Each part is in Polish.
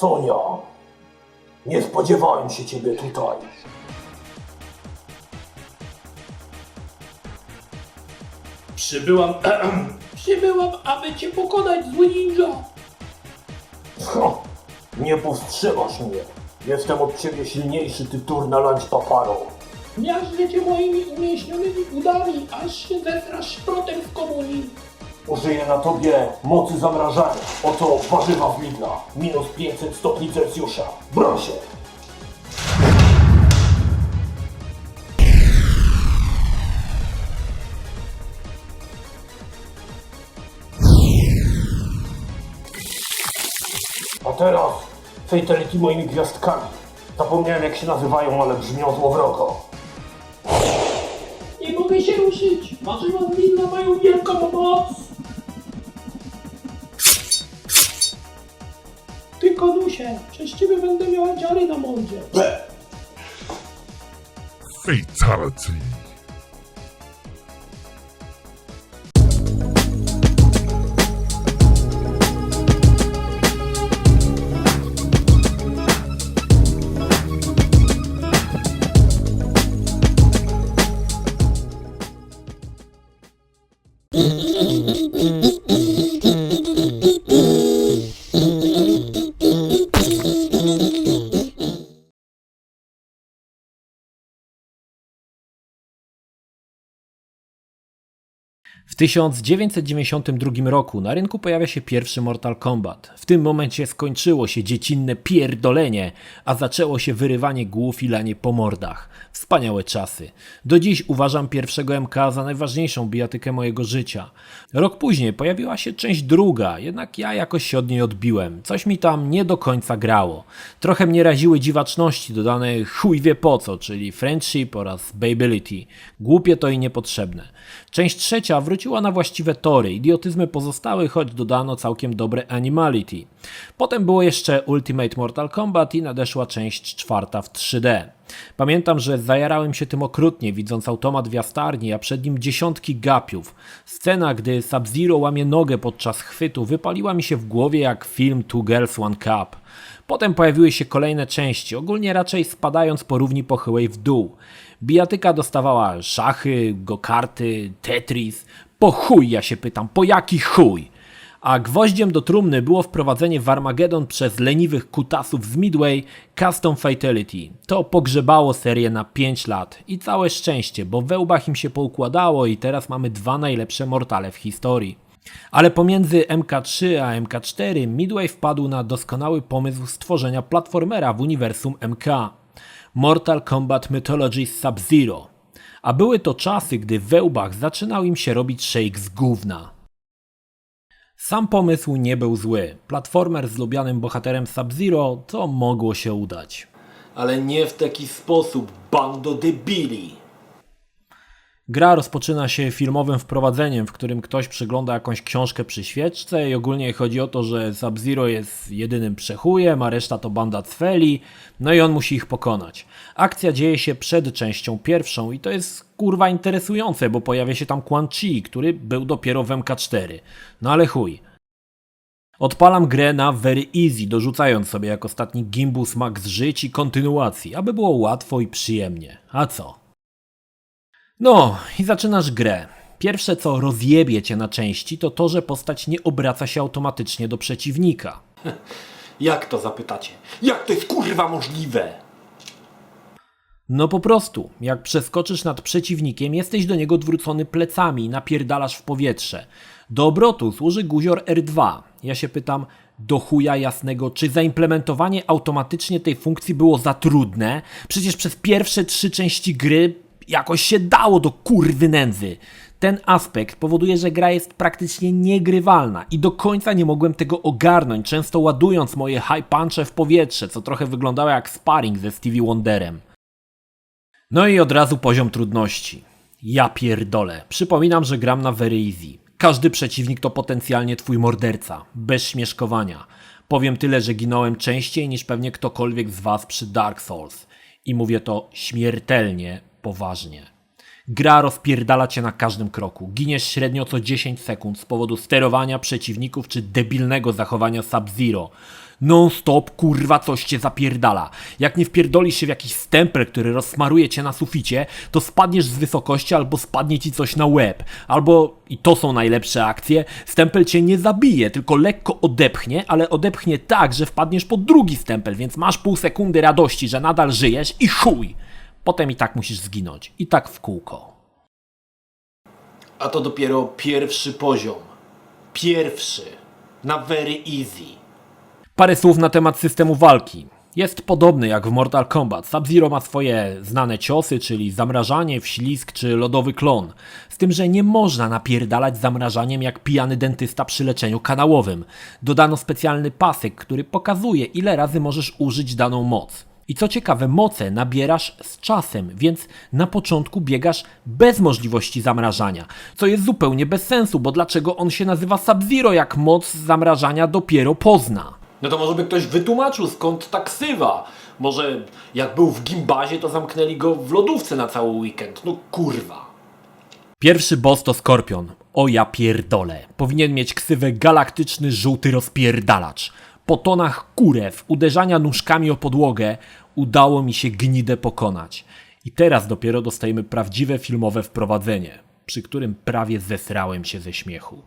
Sonia, nie spodziewałem się ciebie tutaj. Przybyłam, przybyłam, aby cię pokonać, zły ninja. Nie powstrzymasz mnie. Jestem od ciebie silniejszy, ty turna lunch paparo. Miażdżę cię moimi umięśnionymi udami, aż się zesrasz szprotem z komunii. Użyję na tobie mocy zamrażania. Oto warzywa w Lidla. Minus 500 stopni Celsjusza. Broń się. A teraz Fatality moimi gwiazdkami. Zapomniałem jak się nazywają, ale brzmią złowrogo. Nie mogę się ruszyć. Warzywa z Lidla mają wielką moc. Konusie, przez ciebie będę miała dziary na mordzie. Fatality. W 1992 roku na rynku pojawia się pierwszy Mortal Kombat. W tym momencie skończyło się dziecinne pierdolenie, a zaczęło się wyrywanie głów i lanie po mordach. Wspaniałe czasy. Do dziś uważam pierwszego MK za najważniejszą bijatykę mojego życia. Rok później pojawiła się część druga, jednak ja jakoś się od niej odbiłem. Coś mi tam nie do końca grało. Trochę mnie raziły dziwaczności dodane chuj wie po co, czyli friendship oraz babyility. Głupie to i niepotrzebne. Część trzecia wróciła na właściwe tory, idiotyzmy pozostały, choć dodano całkiem dobre animality. Potem było jeszcze Ultimate Mortal Kombat i nadeszła część czwarta w 3D. Pamiętam, że zajarałem się tym okrutnie, widząc automat w jastarni, a przed nim dziesiątki gapiów. Scena, gdy Sub-Zero łamie nogę podczas chwytu, wypaliła mi się w głowie jak film Two Girls One Cup. Potem pojawiły się kolejne części, ogólnie raczej spadając po równi pochyłej w dół. Bijatyka dostawała szachy, go-karty, Tetris. Po chuj ja się pytam, po jaki chuj? A gwoździem do trumny było wprowadzenie w Armageddon przez leniwych kutasów z Midway Custom Fatality. To pogrzebało serię na 5 lat i całe szczęście, bo we łbach im się poukładało i teraz mamy dwa najlepsze mortale w historii. Ale pomiędzy MK3 a MK4 Midway wpadł na doskonały pomysł stworzenia platformera w uniwersum MK. Mortal Kombat Mythology Sub-Zero. A były to czasy, gdy we łbach zaczynał im się robić shake z gówna. Sam pomysł nie był zły. Platformer z lubianym bohaterem Sub-Zero to mogło się udać. Ale nie w taki sposób, bando debili. Gra rozpoczyna się filmowym wprowadzeniem, w którym ktoś przygląda jakąś książkę przy świeczce i ogólnie chodzi o to, że Sub-Zero jest jedynym przechujem, a reszta to banda cweli, no i on musi ich pokonać. Akcja dzieje się przed częścią pierwszą i to jest kurwa interesujące, bo pojawia się tam Quan Chi, który był dopiero w MK4. No ale chuj. Odpalam grę na Very Easy, dorzucając sobie jak ostatni gimbus max żyć i kontynuacji, aby było łatwo i przyjemnie. A co? No, i zaczynasz grę. Pierwsze co rozjebie cię na części to to, że postać nie obraca się automatycznie do przeciwnika. Jak to zapytacie? Jak to jest kurwa możliwe? No po prostu, jak przeskoczysz nad przeciwnikiem, jesteś do niego odwrócony plecami i napierdalasz w powietrze. Do obrotu służy guzior R2. Ja się pytam, do chuja jasnego, czy zaimplementowanie automatycznie tej funkcji było za trudne? Przecież przez pierwsze trzy części gry jakoś się dało do kurwy nędzy. Ten aspekt powoduje, że gra jest praktycznie niegrywalna i do końca nie mogłem tego ogarnąć, często ładując moje high punche w powietrze, co trochę wyglądało jak sparring ze Stevie Wonderem. No i od razu poziom trudności. Ja pierdolę. Przypominam, że gram na Very Easy. Każdy przeciwnik to potencjalnie twój morderca. Bez śmieszkowania. Powiem tyle, że ginąłem częściej niż pewnie ktokolwiek z was przy Dark Souls. I mówię to śmiertelnie poważnie. Gra rozpierdala cię na każdym kroku. Giniesz średnio co 10 sekund z powodu sterowania przeciwników czy debilnego zachowania Sub-Zero. Non-stop kurwa coś cię zapierdala. Jak nie wpierdolisz się w jakiś stempel, który rozsmaruje cię na suficie, to spadniesz z wysokości albo spadnie ci coś na łeb. Albo, i to są najlepsze akcje, stempel cię nie zabije, tylko lekko odepchnie, ale odepchnie tak, że wpadniesz pod drugi stempel, więc masz pół sekundy radości, że nadal żyjesz i chuj. Potem i tak musisz zginąć. I tak w kółko. A to dopiero pierwszy poziom. Pierwszy. Na very easy. Parę słów na temat systemu walki. Jest podobny jak w Mortal Kombat. Sub-Zero ma swoje znane ciosy, czyli zamrażanie, wślizg czy lodowy klon. Z tym, że nie można napierdalać zamrażaniem jak pijany dentysta przy leczeniu kanałowym. Dodano specjalny pasek, który pokazuje ile razy możesz użyć daną moc. I co ciekawe, moce nabierasz z czasem, więc na początku biegasz bez możliwości zamrażania, co jest zupełnie bez sensu, bo dlaczego on się nazywa Sub-Zero, jak moc zamrażania dopiero pozna? No to może by ktoś wytłumaczył skąd ta ksywa. Może jak był w gimbazie, to zamknęli go w lodówce na cały weekend. No kurwa. Pierwszy boss to Skorpion. O ja pierdolę. Powinien mieć ksywę galaktyczny żółty rozpierdalacz. Po tonach kurew, uderzania nóżkami o podłogę, udało mi się gnidę pokonać. I teraz dopiero dostajemy prawdziwe filmowe wprowadzenie, przy którym prawie zesrałem się ze śmiechu.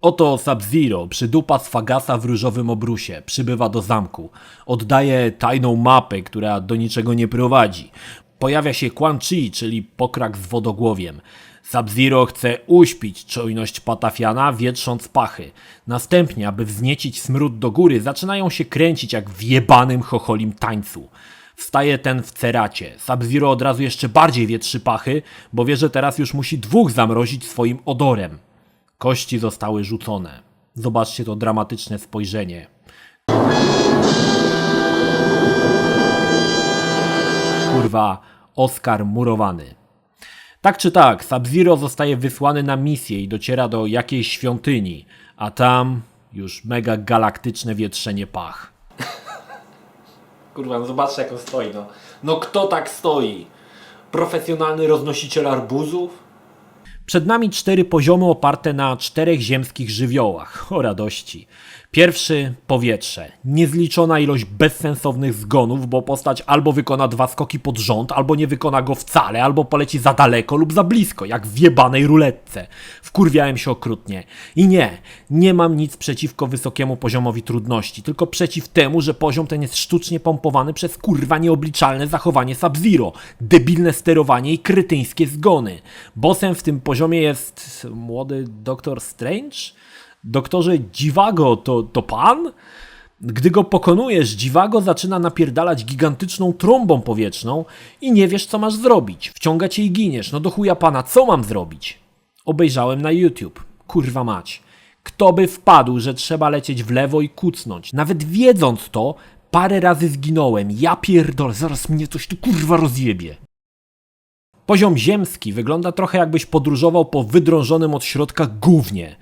Oto Sub-Zero, przydupa z Fagasa w różowym obrusie, przybywa do zamku. Oddaje tajną mapę, która do niczego nie prowadzi. Pojawia się Quan Chi, czyli pokrak z wodogłowiem. Sub-Zero chce uśpić czujność Patafiana, wietrząc pachy. Następnie, aby wzniecić smród do góry, zaczynają się kręcić jak w jebanym chocholim tańcu. Wstaje ten w ceracie. Sub-Zero od razu jeszcze bardziej wietrzy pachy, bo wie, że teraz już musi dwóch zamrozić swoim odorem. Kości zostały rzucone. Zobaczcie to dramatyczne spojrzenie. Kurwa, Oscar murowany. Tak czy tak, Sub-Zero zostaje wysłany na misję i dociera do jakiejś świątyni, a tam już mega galaktyczne wietrzenie pach. Kurwa, no zobaczcie jak on stoi, no. No kto tak stoi? Profesjonalny roznosiciel arbuzów? Przed nami cztery poziomy oparte na czterech ziemskich żywiołach. O radości. Pierwszy powietrze. Niezliczona ilość bezsensownych zgonów, bo postać albo wykona dwa skoki pod rząd, albo nie wykona go wcale, albo poleci za daleko lub za blisko, jak w jebanej ruletce. Wkurwiałem się okrutnie. I nie, nie mam nic przeciwko wysokiemu poziomowi trudności, tylko przeciw temu, że poziom ten jest sztucznie pompowany przez kurwa nieobliczalne zachowanie Sub-Zero, debilne sterowanie i krytyńskie zgony. Bossem w tym poziomie jest młody Doktor Strange? Doktorze Dziwago, to, to pan? Gdy go pokonujesz, Dziwago zaczyna napierdalać gigantyczną trąbą powietrzną i nie wiesz co masz zrobić. Wciąga cię i giniesz. No do chuja pana, co mam zrobić? Obejrzałem na YouTube. Kurwa mać. Kto by wpadł, że trzeba lecieć w lewo i kucnąć? Nawet wiedząc to, parę razy zginąłem. Ja pierdolę, zaraz mnie coś tu kurwa rozjebie. Poziom ziemski wygląda trochę jakbyś podróżował po wydrążonym od środka gównie.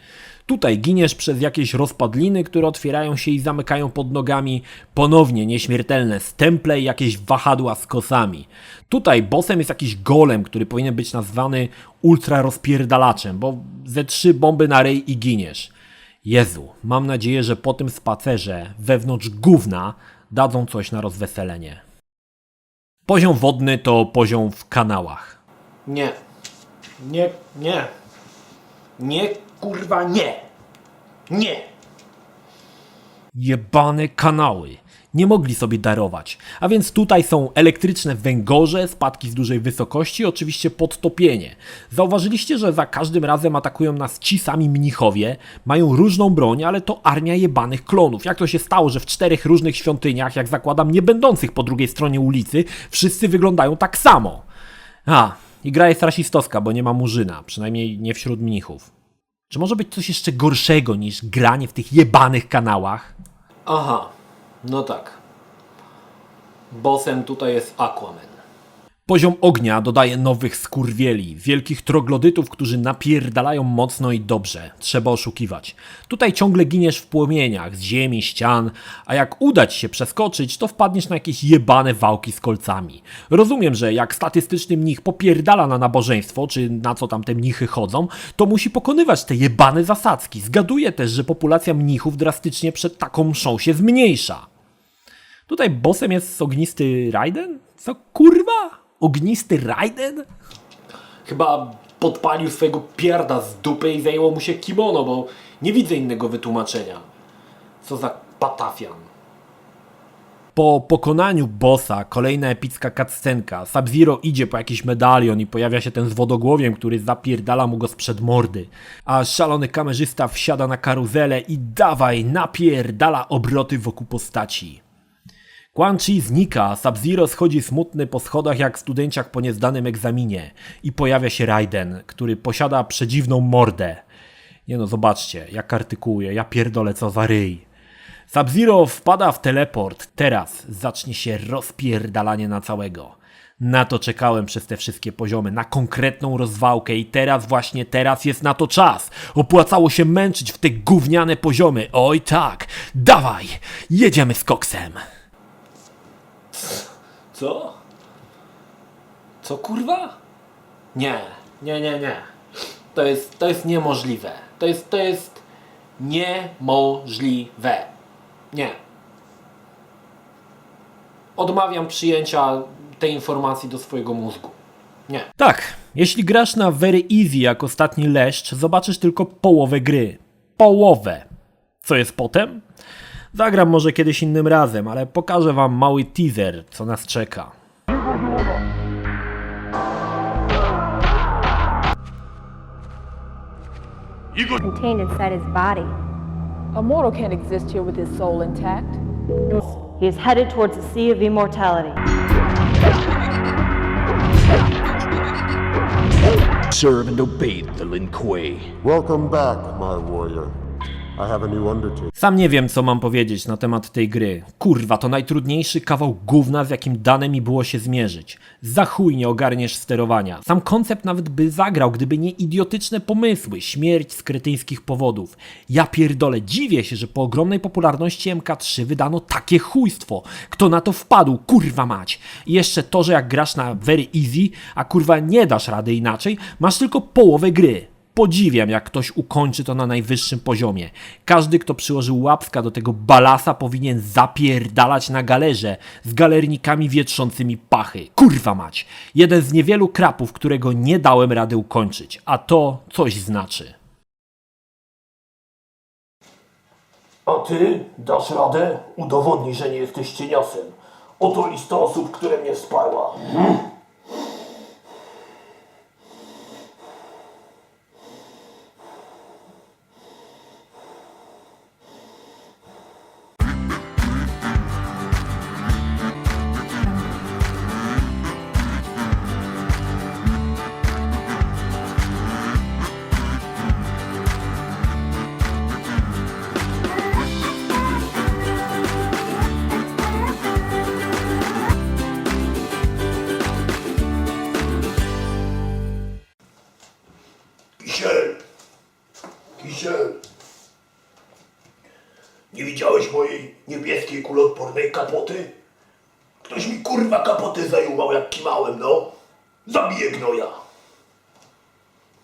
Tutaj giniesz przez jakieś rozpadliny, które otwierają się i zamykają pod nogami, ponownie nieśmiertelne stemple i jakieś wahadła z kosami. Tutaj bossem jest jakiś golem, który powinien być nazwany ultra rozpierdalaczem, bo ze trzy bomby na rej i giniesz. Jezu, mam nadzieję, że po tym spacerze wewnątrz gówna dadzą coś na rozweselenie. Poziom wodny to poziom w kanałach. Nie. Nie, nie. Nie, kurwa, nie. Nie. Jebane kanały. Nie mogli sobie darować. A więc tutaj są elektryczne węgorze, spadki z dużej wysokości, oczywiście podtopienie. Zauważyliście, że za każdym razem atakują nas ci sami mnichowie, mają różną broń, ale to armia jebanych klonów. Jak to się stało, że w czterech różnych świątyniach, jak zakładam, nie będących po drugiej stronie ulicy, wszyscy wyglądają tak samo? A, i gra jest rasistowska, bo nie ma murzyna, przynajmniej nie wśród mnichów. Czy może być coś jeszcze gorszego niż granie w tych jebanych kanałach? Aha, no tak. Bossem tutaj jest Aquaman. Poziom ognia dodaje nowych skurwieli, wielkich troglodytów, którzy napierdalają mocno i dobrze. Trzeba oszukiwać. Tutaj ciągle giniesz w płomieniach, z ziemi, ścian, a jak udać się przeskoczyć, to wpadniesz na jakieś jebane wałki z kolcami. Rozumiem, że jak statystyczny mnich popierdala na nabożeństwo, czy na co tam te mnichy chodzą, to musi pokonywać te jebane zasadzki. Zgaduję też, że populacja mnichów drastycznie przed taką mszą się zmniejsza. Tutaj bossem jest ognisty Raiden? Co kurwa? Ognisty Raiden? Chyba podpalił swojego pierda z dupy i zajęło mu się kimono, bo nie widzę innego wytłumaczenia. Co za patafian. Po pokonaniu bossa, kolejna epicka cutscenka. Sub-Zero idzie po jakiś medalion i pojawia się ten z wodogłowiem, który zapierdala mu go sprzed mordy. A szalony kamerzysta wsiada na karuzelę i dawaj, napierdala obroty wokół postaci. Quan Chi znika, Sub-Zero schodzi smutny po schodach jak w studenciach po niezdanym egzaminie i pojawia się Raiden, który posiada przedziwną mordę. Nie no, zobaczcie, jak artykułuje, ja pierdolę co za ryj. Sub-Zero wpada w teleport. Teraz zacznie się rozpierdalanie na całego. Na to czekałem przez te wszystkie poziomy, na konkretną rozwałkę i teraz, właśnie teraz jest na to czas. Opłacało się męczyć w te gówniane poziomy. Oj tak, dawaj, jedziemy z koksem. Co? Co kurwa? Nie, nie, nie, nie. To jest, to jest niemożliwe. To jest, to jest niemożliwe. Nie. Odmawiam przyjęcia tej informacji do swojego mózgu. Nie. Tak, jeśli grasz na Very Easy jak ostatni leszcz, zobaczysz tylko połowę gry. Połowę. Co jest potem? Zagram może kiedyś innym razem, ale pokażę wam mały teaser, co nas czeka. contained inside his body. A mortal can't exist here with his soul intact. He is headed towards the sea of immortality. Serve and obey the Lin Kuei. Welcome back, my warrior. Sam nie wiem, co mam powiedzieć na temat tej gry. Kurwa, to najtrudniejszy kawał gówna, z jakim dane mi było się zmierzyć. Za chuj nie ogarniesz sterowania. Sam koncept nawet by zagrał, gdyby nie idiotyczne pomysły, śmierć z kretyńskich powodów. Ja pierdolę, dziwię się, że po ogromnej popularności MK3 wydano takie chujstwo. Kto na to wpadł, kurwa mać. I jeszcze to, że jak grasz na very easy, a kurwa nie dasz rady inaczej, masz tylko połowę gry. Podziwiam, jak ktoś ukończy to na najwyższym poziomie. Każdy, kto przyłożył łapska do tego balasa, powinien zapierdalać na galerze z galernikami wietrzącymi pachy. Kurwa mać! Jeden z niewielu krapów, którego nie dałem rady ukończyć, a to coś znaczy. A ty dasz radę? Udowodnij, że nie jesteś cieniasem. Oto lista osób, które mnie wsparła. Kisiel! Kapoty? Ktoś mi kurwa kapotę zajumał jak kimałem, no. Zabiję gnoja.